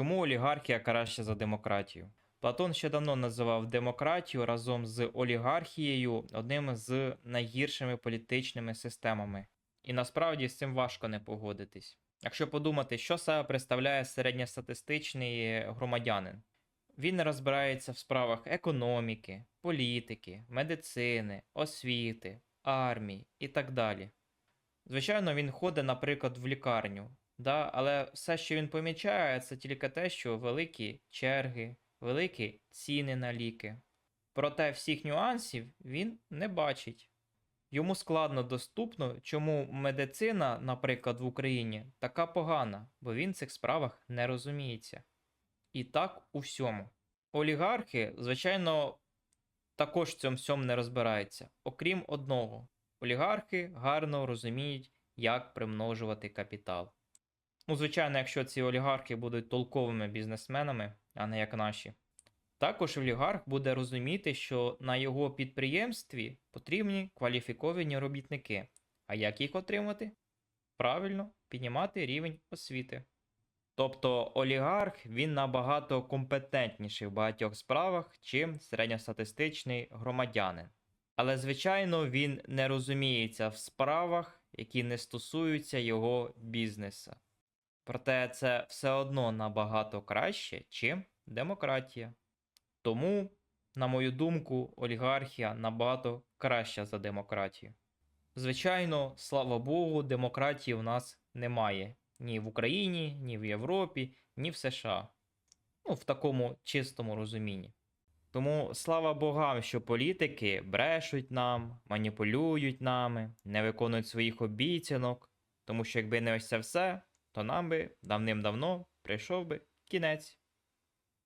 Чому олігархія краще за демократію? Платон ще давно називав демократію разом з олігархією одним з найгіршими політичними системами. І насправді з цим важко не погодитись. Якщо подумати, що себе представляє середньостатистичний громадянин, він не розбирається в справах економіки, політики, медицини, освіти, армії і так далі. Звичайно, він ходить, наприклад, в лікарню, да? але все, що він помічає, це тільки те, що великі черги, великі ціни на ліки. Проте всіх нюансів він не бачить. Йому складно доступно, чому медицина, наприклад, в Україні така погана, бо він в цих справах не розуміється. І так у всьому. Олігархи, звичайно, також в цьому всьому не розбираються, окрім одного. Олігархи гарно розуміють, як примножувати капітал. Ну, звичайно, якщо ці олігархи будуть толковими бізнесменами, а не як наші. Також олігарх буде розуміти, що на його підприємстві потрібні кваліфіковані робітники. А як їх отримати? Правильно, піднімати рівень освіти. Тобто олігарх він набагато компетентніший в багатьох справах, чим середньостатистичний громадянин. Але, звичайно, він не розуміється в справах, які не стосуються його бізнесу. Проте це все одно набагато краще, чим демократія. Тому, на мою думку, олігархія набагато краща за демократію. Звичайно, слава Богу, демократії в нас немає ні в Україні, ні в Європі, ні в США. Ну, в такому чистому розумінні. Тому слава богам, що політики брешуть нам, маніпулюють нами, не виконують своїх обіцянок, тому що якби не ось це все, то нам би давним-давно прийшов би кінець.